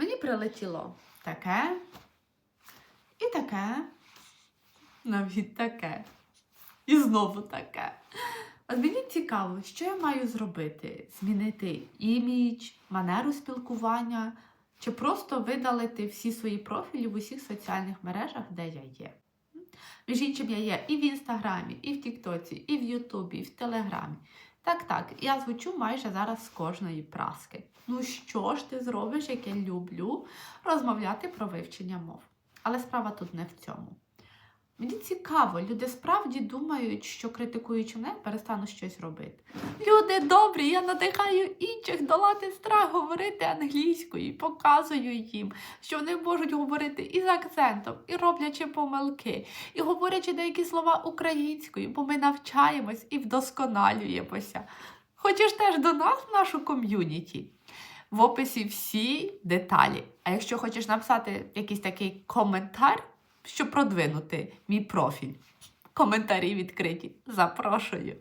Мені прилетіло таке і таке, навіть таке. І знову таке. От мені цікаво, що я маю зробити? Змінити імідж, манеру спілкування, чи просто видалити всі свої профілі в усіх соціальних мережах, де я є. Між іншим, я є і в Інстаграмі, і в Тіктоці, і в Ютубі, і в Телеграмі. Так, так, я звучу майже зараз з кожної праски. Ну що ж ти зробиш, як я люблю розмовляти про вивчення мов. Але справа тут не в цьому. Мені цікаво, люди справді думають, що критикуючи мене, перестану щось робити. Люди добрі, я надихаю інших долати страх говорити англійською, і показую їм, що вони можуть говорити і з акцентом, і роблячи помилки, і говорячи деякі слова українською, бо ми навчаємось і вдосконалюємося. Хочеш теж до нас в нашу ком'юніті? В описі всі деталі. А якщо хочеш написати якийсь такий коментар, щоб продвинути мій профіль, коментарі відкриті. Запрошую.